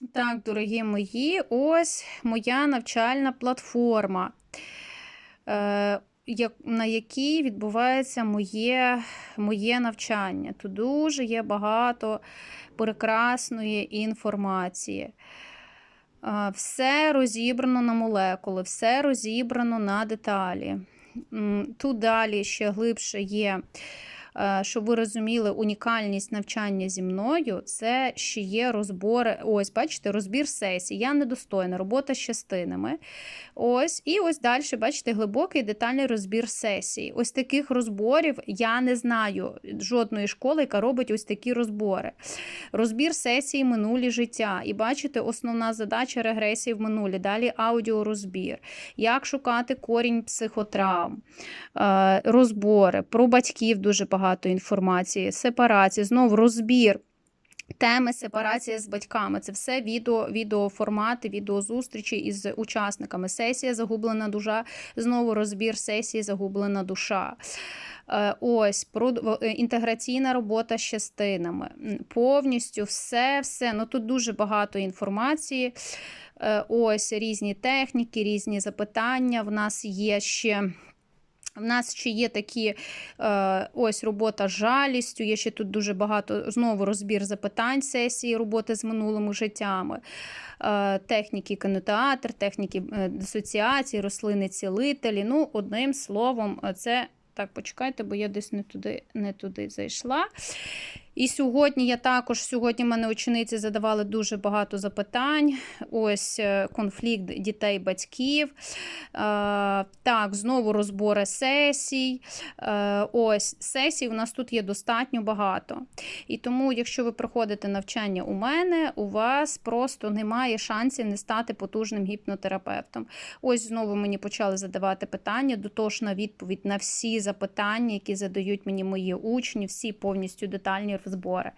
Так, дорогі мої, ось моя навчальна платформа, е, на якій відбувається моє, моє навчання. Тут дуже є багато прекрасної інформації. Е, Все розібрано на молекули, все розібрано на деталі. Тут далі ще глибше є, щоб ви розуміли, унікальність навчання зі мною це ще є розбори. Ось, бачите, розбір сесій. Я недостойна, робота з частинами. Ось, і ось далі, бачите, глибокий детальний розбір сесій. Ось таких розборів я не знаю жодної школи, яка робить ось такі розбори. Розбір сесії минулі життя. І бачите, основна задача регресії в минулі. Далі аудіорозбір. Як шукати корінь психотравм, е, розбори, про батьків дуже багато інформації, сепарації, знову розбір. Теми сепарація з батьками це все відео, відеоформати, відеозустрічі із учасниками. Сесія загублена душа, знову розбір сесії загублена душа. Е, Ось про е, інтеграційна робота з частинами. Повністю все, все. Ну тут дуже багато інформації. Е, Ось різні техніки, різні запитання. В нас є ще. В нас ще є такі е, ось робота з жалістю, є ще тут дуже багато знову розбір запитань сесії роботи з минулими життями, е, техніки кінотеатр, техніки е, дисоціації, рослини цілителі. Ну, одним словом, е, це так, почекайте, бо я десь не туди, не туди зайшла. І сьогодні я також сьогодні мене учениці задавали дуже багато запитань. Ось е, конфлікт дітей-батьків. Е, Так, знову розбори сесій. Е, Ось сесій у нас тут є достатньо багато. І тому, якщо ви проходите навчання у мене, у вас просто немає шансів не стати потужним гіпнотерапевтом. Ось знову мені почали задавати питання, дотошна відповідь на всі запитання, які задають мені мої учні, всі повністю детальні розбори.